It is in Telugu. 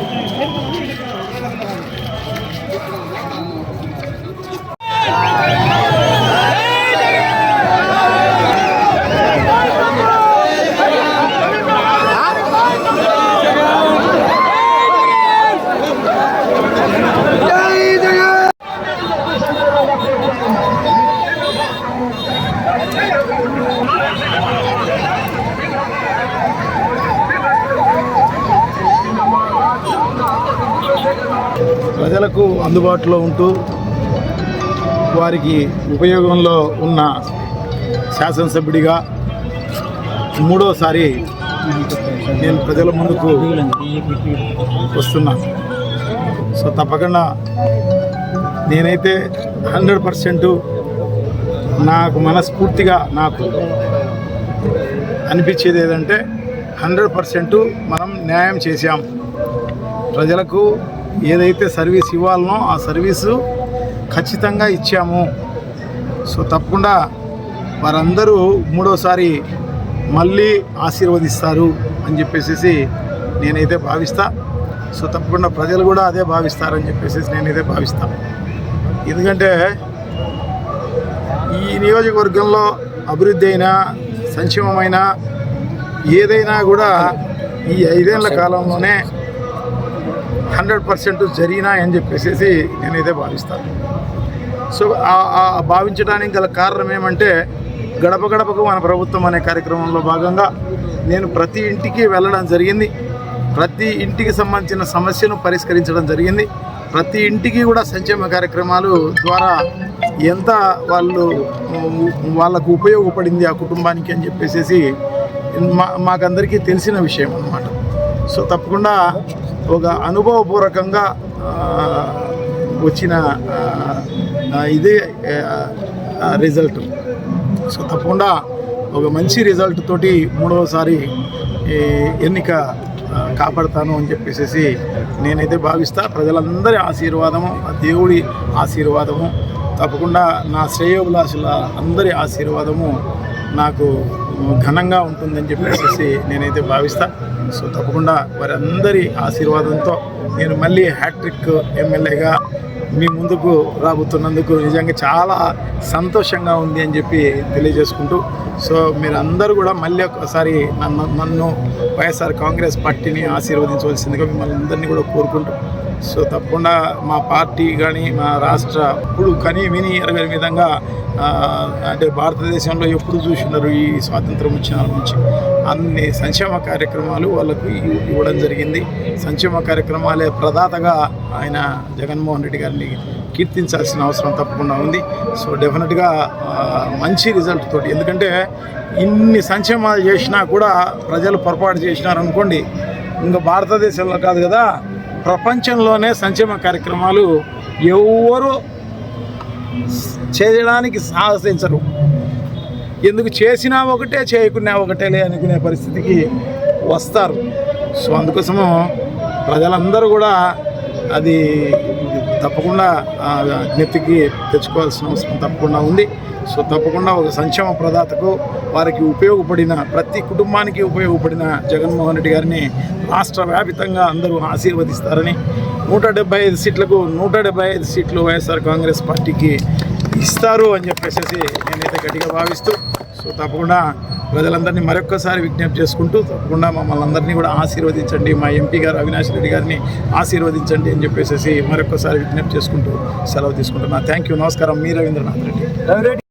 Thank you. ప్రజలకు అందుబాటులో ఉంటూ వారికి ఉపయోగంలో ఉన్న శాసనసభ్యుడిగా మూడోసారి నేను ప్రజల ముందుకు వస్తున్నాను సో తప్పకుండా నేనైతే హండ్రెడ్ పర్సెంట్ నాకు మనస్ఫూర్తిగా నాకు అనిపించేది ఏదంటే హండ్రెడ్ పర్సెంట్ మనం న్యాయం చేశాం. ప్రజలకు ఏదైతే సర్వీస్ ఇవ్వాలనో ఆ సర్వీసు ఖచ్చితంగా ఇచ్చాము. సో తప్పకుండా వారందరూ మూడోసారి మళ్ళీ ఆశీర్వదిస్తారు అని చెప్పేసి నేనైతే భావిస్తా. సో తప్పకుండా ప్రజలు కూడా అదే భావిస్తారని చెప్పేసి నేనైతే భావిస్తాను ఎందుకంటే ఈ నియోజకవర్గంలో అభివృద్ధి అయినా సంక్షేమమైనా ఏదైనా కూడా ఈ ఐదేళ్ళ కాలంలోనే హండ్రెడ్ పర్సెంట్ జరిగినాయని చెప్పేసి నేనైతే భావిస్తాను. సో భావించడానికి గల కారణం ఏమంటే గడప గడపకు మన ప్రభుత్వం అనే కార్యక్రమంలో భాగంగా నేను ప్రతి ఇంటికి వెళ్ళడం జరిగింది. ప్రతి ఇంటికి సంబంధించిన సమస్యను పరిష్కరించడం జరిగింది. ప్రతి ఇంటికి కూడా సంక్షేమ కార్యక్రమాలు ద్వారా ఎంత వాళ్ళు వాళ్ళకు ఉపయోగపడింది ఆ కుటుంబానికి అని చెప్పేసి మా మాకందరికీ తెలిసిన విషయం అన్నమాట. సో తప్పకుండా ఒక అనుభవపూర్వకంగా వచ్చిన ఇదే రిజల్ట్. సో తప్పకుండా ఒక మంచి రిజల్ట్ తోటి మూడవసారి ఈ ఎన్నిక కాపాడతాను అని చెప్పేసి నేనైతే భావిస్తా. ప్రజలందరి ఆశీర్వాదము దేవుడి ఆశీర్వాదము తప్పకుండా నా శ్రేయోభిలాషుల అందరి ఆశీర్వాదము నాకు ఘనంగా ఉంటుందని చెప్పేసి నేనైతే భావిస్తా. సో తప్పకుండా వారందరి ఆశీర్వాదంతో నేను మళ్ళీ హ్యాట్రిక్ ఎమ్మెల్యేగా మీ ముందుకు రాబోతున్నందుకు నిజంగా చాలా సంతోషంగా ఉంది అని చెప్పి తెలియజేసుకుంటూ సో మీరందరూ కూడా మళ్ళీ ఒకసారి నన్ను నన్ను వైఎస్ఆర్ కాంగ్రెస్ పార్టీని ఆశీర్వదించవలసిందిగా మిమ్మల్ని అందరినీ కూడా కోరుకుంటూ సో తప్పకుండా మా పార్టీ కానీ మా రాష్ట్ర ఇప్పుడు కని విని ఎరగని విధంగా అంటే భారతదేశంలో ఎప్పుడు చూసినారు ఈ స్వాతంత్రం వచ్చిన నుంచి? అన్ని సంక్షేమ కార్యక్రమాలు వాళ్ళకు ఇవ్వడం జరిగింది. సంక్షేమ కార్యక్రమాలే ప్రదాతగా ఆయన జగన్మోహన్ రెడ్డి గారిని కీర్తించాల్సిన అవసరం తప్పకుండా ఉంది. సో డెఫినెట్గా మంచి రిజల్ట్ తోటి ఎందుకంటే ఇన్ని సంక్షేమాలు చేసినా కూడా ప్రజలు పొరపాటు చేసినారు అనుకోండి ఇంకా భారతదేశంలో కాదు కదా ప్రపంచంలోనే సంక్షేమ కార్యక్రమాలు ఎవరు చేయడానికి సాహసించరు. ఎందుకు చేసినా ఒకటే చేయకున్నా ఒకటేలే అనుకునే పరిస్థితికి వస్తారు. సో అందుకోసము ప్రజలందరూ కూడా అది తప్పకుండా జ్ఞప్తికి తెచ్చుకోవాల్సిన అవసరం తప్పకుండా ఉంది. సో తప్పకుండా ఒక సంక్షేమ ప్రదాతకు వారికి ఉపయోగపడిన ప్రతి కుటుంబానికి ఉపయోగపడిన జగన్మోహన్ రెడ్డి గారిని రాష్ట్ర వ్యాపితంగా అందరూ ఆశీర్వదిస్తారని నూట డెబ్బై ఐదు సీట్లకు నూట డెబ్బై ఐదు సీట్లు వైఎస్ఆర్ కాంగ్రెస్ పార్టీకి ఇస్తారు అని చెప్పేసి నేనైతే గట్టిగా భావిస్తూ సో తప్పకుండా ప్రజలందరినీ మరొక్కసారి విజ్ఞప్తి చేసుకుంటూ తప్పకుండా మమ్మల్ని అందరినీ కూడా ఆశీర్వదించండి మా ఎంపీ గారు అవినాష్ రెడ్డి గారిని ఆశీర్వదించండి అని చెప్పేసి మరొక్కసారి విజ్ఞప్తి చేసుకుంటూ సెలవు తీసుకుంటున్నా. థ్యాంక్ యూ నమస్కారం. మీ రవీంద్రనాథ్ రెడ్డి.